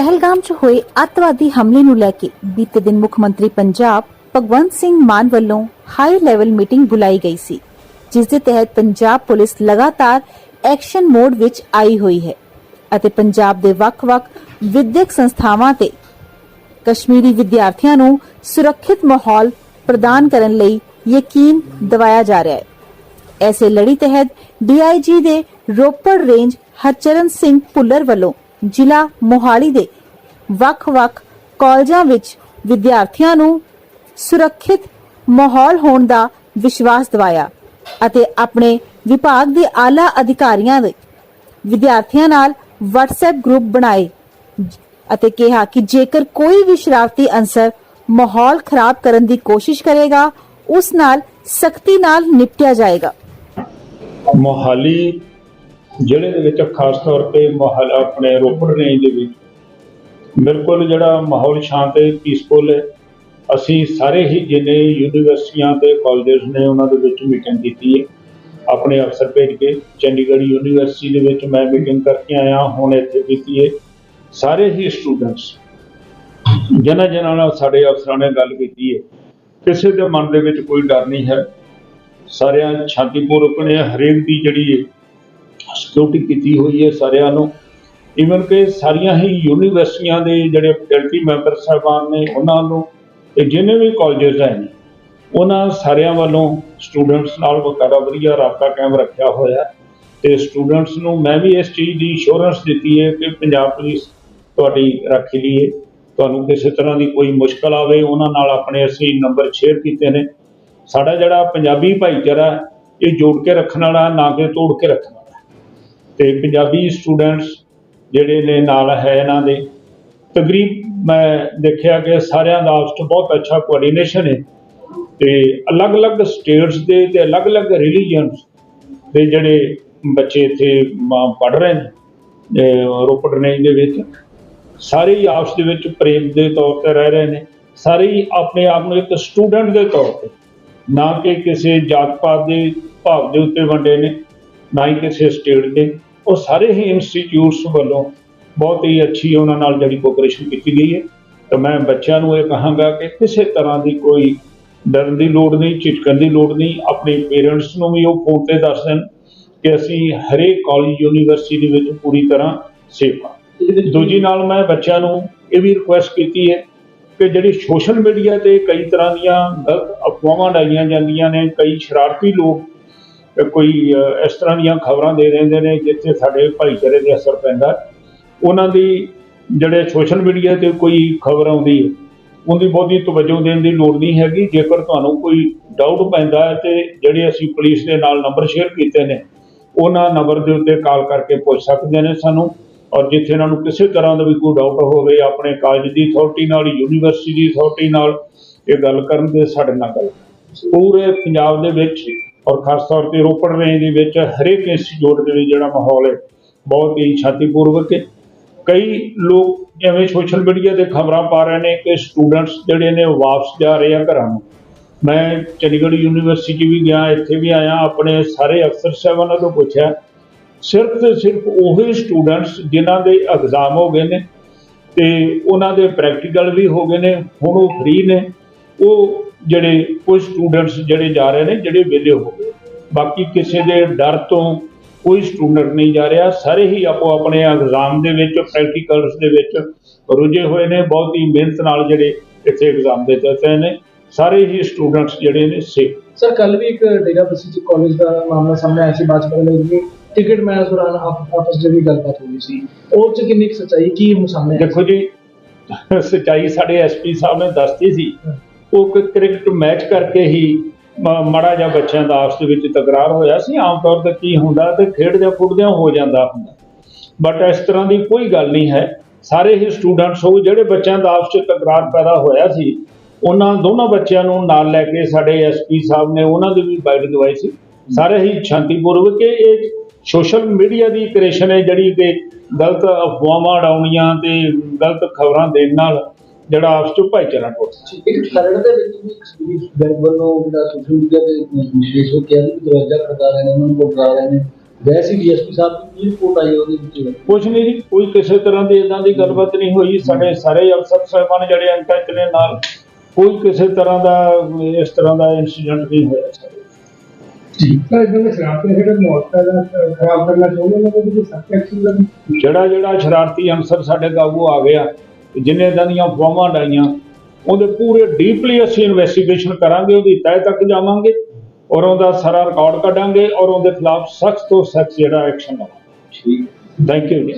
ਪਹਿਲਗਾਮ 'ਚ ਹੋਏ ਅੱਤਵਾਦੀ ਹਮਲੇ ਨੂੰ ਲੈ ਕੇ ਬੀਤੇ ਦਿਨ ਮੁੱਖ ਮੰਤਰੀ ਪੰਜਾਬ ਭਗਵੰਤ ਸਿੰਘ ਮਾਨ ਵੱਲੋਂ ਹਾਈ ਲੈਵਲ ਮੀਟਿੰਗ ਬੁਲਾਈ ਗਈ ਸੀ, ਜਿਸ ਦੇ ਤਹਿਤ ਪੰਜਾਬ ਪੁਲਿਸ ਲਗਾਤਾਰ ਐਕਸ਼ਨ ਮੋਡ ਵਿੱਚ ਆਈ ਹੋਈ ਹੈ ਅਤੇ ਪੰਜਾਬ ਦੇ ਵੱਖ-ਵੱਖ ਵਿਦਿਅਕ ਸੰਸਥਾਵਾਂ ਤੇ ਕਸ਼ਮੀਰੀ ਵਿਦਿਆਰਥੀਆਂ ਨੂੰ ਸੁਰੱਖਿਅਤ ਮਾਹੌਲ ਪ੍ਰਦਾਨ ਕਰਨ ਲਈ ਯਕੀਨ ਦਿਵਾਇਆ ਜਾ ਰਿਹਾ ਹੈ। ਐਸੇ ਲੜੀ ਤਹਿਤ ਡੀਆਈਜੀ ਦੇ ਰੋਪੜ ਰੇਂਜ ਹਰਚਰਨ ਸਿੰਘ ਭੁੱਲਰ ਵੱਲੋਂ ਜ਼ਿਲ੍ਹਾ ਮੋਹਾਲੀ ਦੇ ਵੱਖ-ਵੱਖ ਕਾਲਜਾਂ ਵਿੱਚ ਵਿਦਿਆਰਥੀਆਂ ਨੂੰ ਸੁਰੱਖਿਅਤ ਮਾਹੌਲ ਹੋਣ ਦਾ ਵਿਸ਼ਵਾਸ ਦਿਵਾਇਆ ਅਤੇ ਆਪਣੇ ਵਿਭਾਗ ਦੇ ਆਲਾ ਅਧਿਕਾਰੀਆਂ ਦੇ ਵਿਦਿਆਰਥੀਆਂ ਨਾਲ WhatsApp ਗਰੁੱਪ ਬਣਾਏ ਅਤੇ ਕਿਹਾ ਕਿ ਜੇਕਰ ਕੋਈ ਵੀ ਸ਼ਰਾਰਤੀ ਅੰਸਰ ਮਾਹੌਲ ਖਰਾਬ ਕਰਨ ਦੀ ਕੋਸ਼ਿਸ਼ ਕਰੇਗਾ, ਉਸ ਨਾਲ ਸਖਤੀ ਨਾਲ ਨਿਪਟਿਆ ਜਾਏਗਾ। ਮੋਹਾਲੀ ਜ਼ਿਲ੍ਹੇ ਦੇ ਵਿੱਚ ਖਾਸ ਤੌਰ ਤੇ ਮੋਹਾਲੀ ਆਪਣੇ ਰੋਪੜ ਰੇਂਜ ਦੇ ਵਿੱਚ ਬਿਲਕੁਲ ਜਿਹੜਾ ਮਾਹੌਲ ਸ਼ਾਂਤ ਹੈ ਪੀਸਫੁਲ ਹੈ। ਅਸੀਂ ਸਾਰੇ ਹੀ ਜਿੰਨੇ ਯੂਨੀਵਰਸਿਟੀਆਂ ਤੇ ਕਾਲਜਸ ਨੇ ਉਹਨਾਂ ਦੇ ਵਿੱਚ ਮੀਟਿੰਗ ਕੀਤੀ ਹੈ। ਆਪਣੇ ਅਫਸਰ ਭੇਜ ਕੇ ਚੰਡੀਗੜ੍ਹ ਯੂਨੀਵਰਸਿਟੀ ਦੇ ਵਿੱਚ ਮੈਂ ਮੀਟਿੰਗ ਕਰਕੇ ਆਇਆ, ਹੁਣ ਇੱਥੇ ਕੀਤੀ ਹੈ। ਸਾਰੇ ਹੀ ਸਟੂਡੈਂਟਸ ਜਿਨ੍ਹਾਂ ਜਿਨ੍ਹਾਂ ਨਾਲ ਸਾਡੇ ਅਫਸਰਾਂ ਨੇ ਗੱਲ ਕੀਤੀ ਹੈ, ਕਿਸੇ ਦੇ ਮਨ ਦੇ ਵਿੱਚ ਕੋਈ ਡਰ ਨਹੀਂ ਹੈ। ਸਾਰਿਆਂ ਸ਼ਾਂਤੀਪੂਰਵਕ ਨੇ ਹਰੇਕ ਦੀ ਜਿਹੜੀ ਹੈ ਸਿਕਿਉਰਿਟੀ ਕੀਤੀ ਹੋਈ ਹੈ ਸਾਰਿਆਂ ਨੂੰ। ਇਵਨ ਕਿ ਸਾਰੀਆਂ ਹੀ ਯੂਨੀਵਰਸਿਟੀਆਂ ਦੇ ਜਿਹੜੇ ਫੈਕਲਟੀ ਮੈਂਬਰ ਸਾਹਿਬਾਨ ਨੇ, ਉਹਨਾਂ ਨੂੰ ਤੇ ਜਿੰਨੇ ਵੀ ਕਾਲਜਸ ਹੈ ਨੇ ਉਹਨਾਂ ਸਾਰਿਆਂ ਵੱਲੋਂ ਸਟੂਡੈਂਟਸ ਨਾਲ ਬਕਾਇਦਾ ਵਧੀਆ ਰਾਬਤਾ ਕਾਇਮ ਰੱਖਿਆ ਹੋਇਆ। ਹੈ ਤੇ ਸਟੂਡੈਂਟਸ ਨੂੰ ਮੈਂ ਵੀ ਇਸ ਚੀਜ਼ ਦੀ ਇੰਸ਼ੋਰੈਂਸ ਦਿੱਤੀ ਹੈ ਕਿ ਪੰਜਾਬ ਪੁਲਿਸ ਤੁਹਾਡੀ ਰਾਖੀ ਲਈ ਹੈ। ਤੁਹਾਨੂੰ ਕਿਸੇ ਤਰ੍ਹਾਂ ਦੀ ਕੋਈ ਮੁਸ਼ਕਲ ਆਵੇ, ਉਹਨਾਂ ਨਾਲ ਆਪਣੇ ਅਸੀਂ ਨੰਬਰ ਸ਼ੇਅਰ ਕੀਤੇ ਨੇ। ਸਾਡਾ ਜਿਹੜਾ ਪੰਜਾਬੀ ਭਾਈਚਾਰਾ ਇਹ ਜੋੜ ਕੇ ਰੱਖਣ ਵਾਲਾ, ਨਾ ਕਿ ਤੋੜ ਕੇ ਰੱਖਣ ਵਾਲਾ। ਤੇ ਪੰਜਾਬੀ ਸਟੂਡੈਂਟਸ ਜਿਹੜੇ ਨੇ ਨਾਲ ਹੈ ਇਹਨਾਂ ਦੇ। ਤਕਰੀਬ ਮੈਂ ਦੇਖਿਆ ਕਿ ਸਾਰਿਆਂ ਦਾ ਆਪਸ 'ਚ ਬਹੁਤ ਅੱਛਾ ਕੋਆਰਡੀਨੇਸ਼ਨ ਹੈ ਤੇ ਅਲੱਗ-ਅਲੱਗ ਸਟੇਟਸ ਦੇ ਤੇ ਅਲੱਗ-ਅਲੱਗ ਰਿਲੀਜੀਅਨਸ ਦੇ ਜਿਹੜੇ ਬੱਚੇ ਇੱਥੇ ਪੜ ਰਹੇ ਨੇ, ਅਹ ਰੋਪੜ ਰੇਂਜ ਦੇ ਵਿੱਚ। ਸਾਰੇ ਹੀ ਆਪਸ ਦੇ ਵਿੱਚ ਪ੍ਰੇਮ ਦੇ ਤੌਰ ਤੇ ਰਹਿ ਰਹੇ ਨੇ। ਸਾਰੇ ਹੀ ਆਪਣੇ ਆਪ ਨੂੰ ਇੱਕ ਸਟੂਡੈਂਟ ਦੇ ਤੌਰ ਤੇ, ਨਾ ਕਿ ਕਿਸੇ ਜਾਤ ਪਾਤ ਦੇ ਭਾਵ ਦੇ ਉੱਤੇ ਵੰਡੇ ਨੇ, ਨਾ ਹੀ ਕਿਸੇ ਸਟੇਟ ਦੇ। ਉਹ ਸਾਰੇ ਹੀ ਇੰਸਟੀਚਿਊਟਸ ਵੱਲੋਂ ਬਹੁਤ ਹੀ ਅੱਛੀ ਉਹਨਾਂ ਨਾਲ ਜਿਹੜੀ ਕੋਆਪਰੇਸ਼ਨ ਕੀਤੀ ਗਈ ਹੈ। ਤਾਂ ਮੈਂ ਬੱਚਿਆਂ ਨੂੰ ਇਹ ਕਹਾਂਗਾ ਕਿ ਕਿਸੇ ਤਰ੍ਹਾਂ ਦੀ ਕੋਈ ਡਰਨ ਦੀ ਲੋੜ ਨਹੀਂ ਝਿਜਕਣ ਦੀ ਲੋੜ ਨਹੀਂ। ਆਪਣੇ ਪੇਰੈਂਟਸ ਨੂੰ ਵੀ ਉਹ ਫੋਨ ਤੇ ਦੱਸ ਦੇਣ ਕਿ ਅਸੀਂ ਹਰੇਕ ਕਾਲਜ ਯੂਨੀਵਰਸਿਟੀ ਦੇ ਵਿੱਚ ਪੂਰੀ ਤਰ੍ਹਾਂ ਸੇਫ ਹਾਂ। ਦੂਜੀ ਨਾਲ ਮੈਂ ਬੱਚਿਆਂ ਨੂੰ ਇਹ ਵੀ ਰਿਕੁਐਸਟ ਕੀਤੀ ਹੈ ਕਿ ਜਿਹੜੀ ਸੋਸ਼ਲ ਮੀਡੀਆ ਤੇ ਕਈ ਤਰ੍ਹਾਂ ਦੀਆਂ ਗਲਤ ਅਫਵਾਹਾਂ ਡਾਈਆਂ ਜਾਂਦੀਆਂ ਨੇ, ਕਈ ਸ਼ਰਾਰਤੀ ਲੋਕ ਕੋਈ ਇਸ ਤਰ੍ਹਾਂ ਦੀਆਂ ਖਬਰਾਂ ਦੇ ਦਿੰਦੇ ਨੇ ਜਿੱਥੇ ਸਾਡੇ ਭਾਈਚਾਰੇ ਦੇ ਅਸਰ ਪੈਂਦਾ। ਉਹਨਾਂ ਦੀ ਜਿਹੜੇ ਸੋਸ਼ਲ ਮੀਡੀਆ ਤੇ ਕੋਈ ਖਬਰ ਆਉਂਦੀ ਹੈ, ਉਹਦੀ ਬਹੁਤੀ ਤਵੱਜੋ ਦੇਣ ਦੀ ਲੋੜ ਨਹੀਂ ਹੈਗੀ। ਜੇਕਰ ਤੁਹਾਨੂੰ ਕੋਈ ਡਾਊਟ ਪੈਂਦਾ ਹੈ ਤੇ ਜਿਹੜੇ ਅਸੀਂ ਪੁਲਿਸ ਦੇ ਨਾਲ ਨੰਬਰ ਸ਼ੇਅਰ ਕੀਤੇ ਨੇ, ਉਹਨਾਂ ਨੰਬਰ ਦੇ ਉੱਤੇ ਕਾਲ ਕਰਕੇ ਪੁੱਛ ਸਕਦੇ ਨੇ ਸਾਨੂੰ। ਔਰ ਜਿੱਥੇ ਇਹਨਾਂ ਨੂੰ ਕਿਸੇ ਤਰ੍ਹਾਂ ਦਾ ਵੀ ਕੋਈ ਡਾਊਟ ਹੋਵੇ, ਆਪਣੇ ਕਾਲਜ ਦੀ ਅਥਾਰਟੀ ਨਾਲ ਯੂਨੀਵਰਸਿਟੀ ਦੀ ਅਥਾਰਟੀ ਨਾਲ ਇਹ ਗੱਲ ਕਰਨ ਦੇ ਸਾਡੇ ਨਾਲ ਗੱਲ। ਪੂਰੇ ਪੰਜਾਬ ਦੇ ਵਿੱਚ ਔਰ ਖਾਸ ਤੌਰ ਤੇ ਰੋਪੜ ਰੇਂਜ ਦੇ ਵਿੱਚ ਹਰੇਕ ਇੰਸਟੀਚਿਊਟ ਦੇ ਵਿੱਚ ਜਿਹੜਾ ਮਾਹੌਲ ਹੈ, ਬਹੁਤ ਹੀ ਸ਼ਾਂਤੀਪੂਰਵਕ ਹੈ। ਕਈ ਲੋਕ ਜਿਵੇਂ ਸੋਸ਼ਲ ਮੀਡੀਆ ਤੇ ਖਬਰਾਂ ਪਾ ਰਹੇ ਨੇ ਕਿ ਸਟੂਡੈਂਟਸ ਜਿਹੜੇ ਨੇ ਉਹ ਵਾਪਸ ਜਾ ਰਹੇ ਆ ਘਰਾਂ ਨੂੰ। ਮੈਂ ਚੰਡੀਗੜ੍ਹ ਯੂਨੀਵਰਸਿਟੀ ਵੀ ਗਿਆ, ਇੱਥੇ ਵੀ ਆਇਆ, ਆਪਣੇ ਸਾਰੇ ਅਫਸਰ ਸਾਹਿਬਾਨਾਂ ਤੋਂ ਪੁੱਛਿਆ। ਸਿਰਫ ਤੇ ਸਿਰਫ ਉਹੀ ਸਟੂਡੈਂਟਸ ਜਿਨ੍ਹਾਂ ਦੇ ਐਗਜ਼ਾਮ ਹੋ ਗਏ ਨੇ ਤੇ ਉਹਨਾਂ ਦੇ ਪ੍ਰੈਕਟੀਕਲ ਵੀ ਹੋ ਗਏ ਨੇ, ਹੁਣ ਉਹ ਫ੍ਰੀ ਨੇ। ਉਹ ਜਿਹੜੇ ਕੁਝ ਸਟੂਡੈਂਟਸ ਜਿਹੜੇ ਜਾ ਰਹੇ ਨੇ ਜਿਹੜੇ ਵਿਹਲੇ ਹੋ ਗਏ। ਬਾਕੀ ਕਿਸੇ ਦੇ ਡਰ ਤੋਂ ਕੋਈ ਸਟੂਡੈਂਟ ਨਹੀਂ ਜਾ ਰਿਹਾ। ਸਾਰੇ ਹੀ ਆਪੋ ਆਪਣੇ ਐਗਜ਼ਾਮ ਦੇ ਵਿੱਚ ਪ੍ਰੈਕਟੀਕਲਸ ਦੇ ਵਿੱਚ ਰੁੱਝੇ ਹੋਏ ਨੇ। ਬਹੁਤ ਹੀ ਮਿਹਨਤ ਨਾਲ ਜਿਹੜੇ ਇੱਥੇ ਐਗਜ਼ਾਮ ਦੇ ਦਿੱਤੇ ਨੇ। ਸਾਰੇ ਹੀ ਸਟੂਡੈਂਟਸ ਜਿਹੜੇ ਨੇ ਸੇਫ ਸਰ ਕੱਲ ਵੀ ਇੱਕ ਡੇਰਾ ਬਸੀ ਕਾਲਜ ਦਾ ਮਾਮਲਾ ਸਾਹਮਣੇ ਆਇਆ ਸੀ। ਚ ਪਤਾ ਲੱਗਿਆ ਕਿ ਟਿਕਟ ਮੈਚ ਦੌਰਾਨ ਆਪ- ਆਪਸ ਵਿੱਚ ਵੀ ਗੱਲਬਾਤ ਹੋਈ ਸੀ। ਉਹ ਚ ਕਿੰਨੀ ਸੱਚਾਈ ਕੀ ਹੁਣ ਸਾਹਮਣੇ? ਦੇਖੋ ਜੀ ਸਚਾਈ ਸਾਡੇ ਐਸਪੀ ਸਾਹਿਬ ਨੇ ਦੱਸਤੀ ਸੀ। ਉਹ ਕਿ ਕ੍ਰਿਕਟ ਮੈਚ ਕਰਕੇ ਹੀ ਮਾੜਾ ਜਿਹਾ ਬੱਚਿਆਂ ਦਾ ਆਪਸ ਦੇ ਵਿੱਚ ਤਕਰਾਰ ਹੋਇਆ ਸੀ। ਆਮ ਤੌਰ ਤੇ ਕੀ ਹੁੰਦਾ ਤੇ ਖੇਡਦਿਆਂ ਕੁੱਟਦਿਆਂ ਹੋ ਜਾਂਦਾ ਹੁੰਦਾ। ਬਟ ਇਸ ਤਰ੍ਹਾਂ ਦੀ ਕੋਈ ਗੱਲ ਨਹੀਂ ਹੈ। ਸਾਰੇ ਹੀ ਸਟੂਡੈਂਟਸ ਉਹ ਜਿਹੜੇ ਬੱਚਿਆਂ ਦਾ ਆਪਸ ਵਿੱਚ ਤਕਰਾਰ ਪੈਦਾ ਹੋਇਆ ਸੀ, ਉਹਨਾਂ ਦੋਨਾਂ ਬੱਚਿਆਂ ਨੂੰ ਨਾਲ ਲੈ ਕੇ ਸਾਡੇ ਐਸਪੀ ਸਾਹਿਬ ਨੇ ਉਹਨਾਂ ਦੀ ਵੀ ਗਾਈਡ ਦਵਾਈ ਸੀ। ਸਾਰੇ ਹੀ ਸ਼ਾਂਤੀਪੂਰਵਕ ਕਿ ਇਹ ਸੋਸ਼ਲ ਮੀਡੀਆ ਦੀ ਕ੍ਰੀਏਸ਼ਨ ਹੈ ਜਿਹੜੀ ਕਿ ਗਲਤ ਅਫਵਾਹਾਂ ਉਡਾਉਣੀਆਂ ਤੇ ਗਲਤ ਖਬਰਾਂ ਦੇਣ ਨਾਲ ਜਿਹੜਾ ਆਪਸ ਵਿੱਚ ਭਾਈਚਾਰਾ ਟੁੱਟਦਾ ਇੱਕ ਖਰੜ ਦੇ ਵਿੱਚ ਵੀ ਐਕਸਪੀਰੀਅੰਸ ਬੈਂਕ ਵੱਲੋਂ ਜਿਹੜਾ ਸੋਸ਼ਲ ਮੀਡੀਆ ਤੇ ਵਿਸ਼ੇਸ਼ ਹੋ ਕੇ ਵੀ ਦਰਵਾਜ਼ਾ ਖੜਕਾ ਰਹੇ ਨੇ ਉਹਨਾਂ ਨੂੰ ਡਰਾ ਰਹੇ ਨੇ। ਵੈਸੇ ਡੀਐਸਪੀ ਸਾਹਿਬ ਦੀ ਕੀ ਰਿਪੋਰਟ ਆਈ ਉਹਦੇ ਵਿੱਚ? ਕੁਛ ਨਹੀਂ ਜੀ ਕੋਈ ਕਿਸੇ ਤਰ੍ਹਾਂ ਦੀ ਇਦਾਂ ਦੀ ਗੱਲਬਾਤ ਨਹੀਂ ਹੋਈ। ਸਾਡੇ ਸਾਰੇ ਅਫਸਰ ਸਾਹਿਬਾਨ ਜਿਹੜੇ ਅੰਟੈਚ ਨੇ ਨਾਲ ਕੋਈ ਕਿਸੇ ਤਰ੍ਹਾਂ ਦਾ ਇਸ ਤਰ੍ਹਾਂ ਦਾ ਇਨਸੀਡੈਂਟ ਨਹੀਂ ਹੋਇਆ। ਸਾਡੇ ਜੀ। ਤਾਂ ਇਦਾਂ ਦੇ ਸ਼ਰਾਰਤੀ ਜਿਹੜੇ ਮੌਤ ਦਾ ਖਰਾਬ ਕਰਨਾ ਚਾਹੁੰਦੇ ਨੇ ਉਹਦੇ ਵਿੱਚ ਸਖਤ ਐਕਸ਼ਨ ਲੈਣ ਜਿਹੜਾ ਜਿਹੜਾ ਸ਼ਰਾਰਤੀ ਅਨਸਰ ਸਾਡੇ ਕਾਬੂ ਆ ਗਿਆ। ਜਿਨੇ ਦੀਆਂ ਫੋਮਾਂ ਡਾਈਆਂ ਉਹਦੇ ਪੂਰੇ ਡੀਪਲੀ ਅਸੀਂ ਇਨਵੈਸਟੀਗੇਸ਼ਨ ਕਰਾਂਗੇ ਉਹਦੀ ਤਹਿ ਤੱਕ ਜਾਵਾਂਗੇ ਔਰ ਉਹਦਾ ਸਾਰਾ ਰਿਕਾਰਡ ਕੱਢਾਂਗੇ ਔਰ ਉਹਦੇ ਖਿਲਾਫ ਸਖਤ ਤੋਂ ਸਖਤ ਜਿਹੜਾ ਐਕਸ਼ਨ ਲਵਾਂਗੇ। ਠੀਕ। ਥੈਂਕ ਯੂ ਜੀ